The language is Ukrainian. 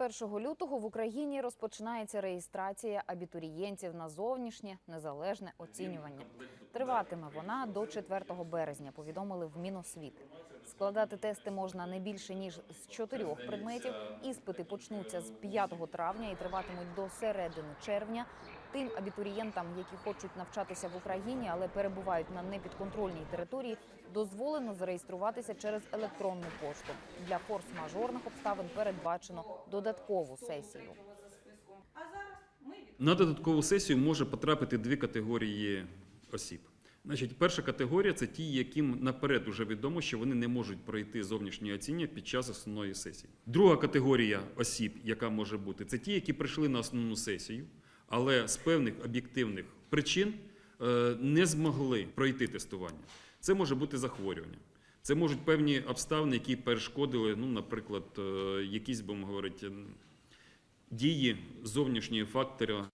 1 лютого в Україні розпочинається реєстрація абітурієнтів на зовнішнє незалежне оцінювання. Триватиме вона до 4 березня. Повідомили в Міносвіти. Складати тести можна не більше ніж з чотирьох предметів. Іспити почнуться з 5 травня і триватимуть до середини червня. Тим абітурієнтам, які хочуть навчатися в Україні, але перебувають на непідконтрольній території, дозволено зареєструватися через електронну пошту. Для форс-мажорних обставин передбачено додаткову сесію. На додаткову сесію може потрапити дві категорії осіб. Значить, перша категорія це ті, яким наперед уже відомо, що вони не можуть пройти зовнішнє оцінювання під час основної сесії. Друга категорія осіб, яка може бути, це ті, які прийшли на основну сесію, але з певних об'єктивних причин е, не змогли пройти тестування. Це може бути захворювання. Це можуть певні обставини, які перешкодили, ну, наприклад, е, якісь, будемо говорити, дії зовнішнього фактора